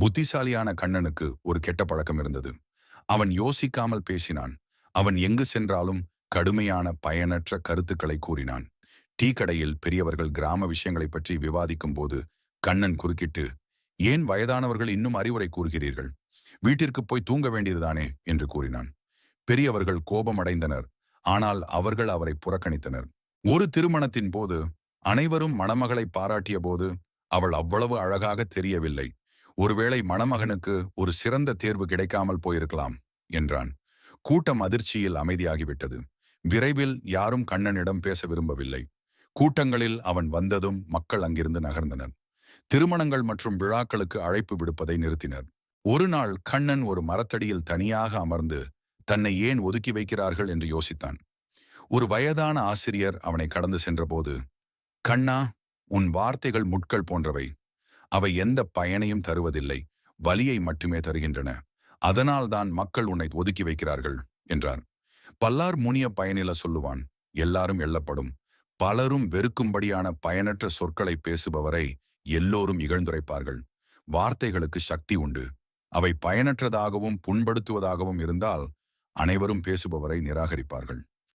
புத்திசாலியான கண்ணனுக்கு ஒரு கெட்ட பழக்கம் இருந்தது. அவன் யோசிக்காமல் பேசினான். அவன் எங்கு சென்றாலும் கடுமையான பயனற்ற கருத்துக்களை கூறினான். டீ கடையில் பெரியவர்கள் கிராம விஷயங்களைப் பற்றி விவாதிக்கும் போது கண்ணன் குறுக்கிட்டு ஏன் வயதானவர்கள் இன்னும் அறிவுரை கூறுகிறீர்கள்? வீட்டிற்கு போய் தூங்க வேண்டியதுதானே? என்று கூறினான். பெரியவர்கள் கோபமடைந்தனர். ஆனால் அவர்கள் அவரை புறக்கணித்தனர். ஒரு திருமணத்தின் போது அனைவரும் மணமகளை பாராட்டிய போது அவள் அவ்வளவு அழகாக தெரியவில்லை. ஒருவேளை மணமகனுக்கு ஒரு சிறந்த தேர்வு கிடைக்காமல் போயிருக்கலாம் என்றான். கூட்டம் அதிர்ச்சியில் அமைதியாகிவிட்டது. விரைவில் யாரும் கண்ணனிடம் பேச விரும்பவில்லை. கூட்டங்களில் அவன் வந்ததும் மக்கள் அங்கிருந்து நகர்ந்தனர். திருமணங்கள் மற்றும் விழாக்களுக்கு அழைப்பு விடுப்பதை நிறுத்தினர். ஒரு நாள் கண்ணன் ஒரு மரத்தடியில் தனியாக அமர்ந்து தன்னை ஏன் ஒதுக்கி வைக்கிறார்கள்? என்று யோசித்தான். ஒரு வயதான ஆசிரியர் அவனை கடந்து சென்றபோது கண்ணா உன் வார்த்தைகள் முட்கள் போன்றவை. அவை எந்த பயனையும் தருவதில்லை வலியை மட்டுமே தருகின்றன. அதனால்தான் மக்கள் உன்னை ஒதுக்கி வைக்கிறார்கள் என்றார். பல்லார் முனிய பயனில சொல்லுவான் எல்லாரும் எள்ளப்படும். பலரும் வெறுக்கும்படியான பயனற்ற சொற்களை பேசுபவரை எல்லோரும் இகழ்ந்துரைப்பார்கள். வார்த்தைகளுக்கு சக்தி உண்டு. அவை பயனற்றதாகவும் புண்படுத்துவதாகவும் இருந்தால் அனைவரும் பேசுபவரை நிராகரிப்பார்கள்.